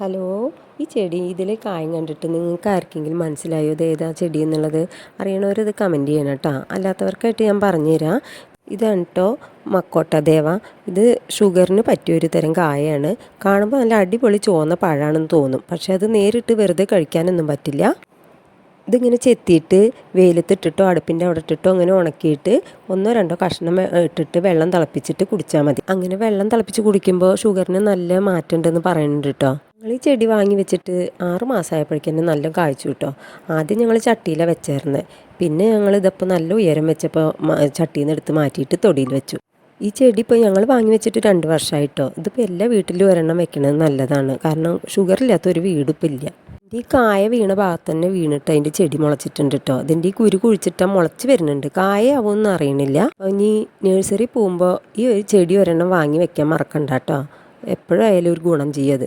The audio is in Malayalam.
ഹലോ ഈ ചെടി ഇതിൽ കായം കണ്ടിട്ട് നിങ്ങൾക്ക് ആർക്കെങ്കിലും മനസ്സിലായോ? ഇത് ഏതാ ചെടി എന്നുള്ളത്? അറിയണവർ ഇത് കമന്റ് ചെയ്യണം കേട്ടോ. അല്ലാത്തവർക്കായിട്ട് ഞാൻ പറഞ്ഞുതരാം. ഇതാണ് കേട്ടോ മക്കോട്ട ദേവ. ഇത് ഷുഗറിന് പറ്റിയൊരു തരം കായയാണ്. കാണുമ്പോൾ നല്ല അടിപൊളി ചുവന്ന പഴമാണെന്ന് തോന്നും. പക്ഷേ അത് നേരിട്ട് വെറുതെ കഴിക്കാനൊന്നും പറ്റില്ല. ഇതിങ്ങനെ ചെത്തിയിട്ട് വെയിലത്തിട്ടിട്ടോ അടുപ്പിന്റെ അവിടെ ഇട്ടിട്ടോ അങ്ങനെ ഉണക്കിയിട്ട് ഒന്നോ രണ്ടോ കഷ്ണം ഇട്ടിട്ട് വെള്ളം തിളപ്പിച്ചിട്ട് കുടിച്ചാൽ മതി. അങ്ങനെ വെള്ളം തിളപ്പിച്ച് കുടിക്കുമ്പോൾ ഷുഗറിന് നല്ല മാറ്റം ഉണ്ടെന്ന് പറയുന്നുണ്ട് കേട്ടോ ഞങ്ങൾ ഈ ചെടി വാങ്ങി വെച്ചിട്ട് ആറ് മാസമായപ്പോഴേക്കും നല്ല കാഴ്ച കിട്ടോ. ആദ്യം ഞങ്ങൾ ചട്ടിയിലാണ് വെച്ചായിരുന്നത് പിന്നെ ഞങ്ങൾ ഇതപ്പോൾ നല്ല ഉയരം വെച്ചപ്പോൾ ചട്ടിയിൽ നിന്ന് എടുത്ത് മാറ്റിയിട്ട് തൊടിയിൽ വെച്ചു. ഈ ചെടി ഇപ്പോൾ ഞങ്ങൾ വാങ്ങി വെച്ചിട്ട് രണ്ട് വർഷമായിട്ടോ ഇതിപ്പോൾ എല്ലാ വീട്ടിലും ഒരെണ്ണം വെക്കണത് നല്ലതാണ്. കാരണം ഷുഗർ ഇല്ലാത്ത ഒരു വീട് ഇപ്പം ഇല്ല. ഈ കായ വീണ ഭാഗത്ത് തന്നെ വീണിട്ട് അതിന്റെ ചെടി മുളച്ചിട്ടുണ്ട് കേട്ടോ അതിന്റെ ഈ കുരു കുഴിച്ചിട്ടാൽ മുളച്ച് വരുന്നുണ്ട്. കായ ആവുമെന്ന് അറിയണില്ല ഇനി നഴ്സറി പോകുമ്പോൾ ഈ ഒരു ചെടി ഒരെണ്ണം വാങ്ങി വെക്കാൻ മറക്കണ്ട കേട്ടോ എപ്പോഴായാലും ഒരു ഗുണം ചെയ്യത്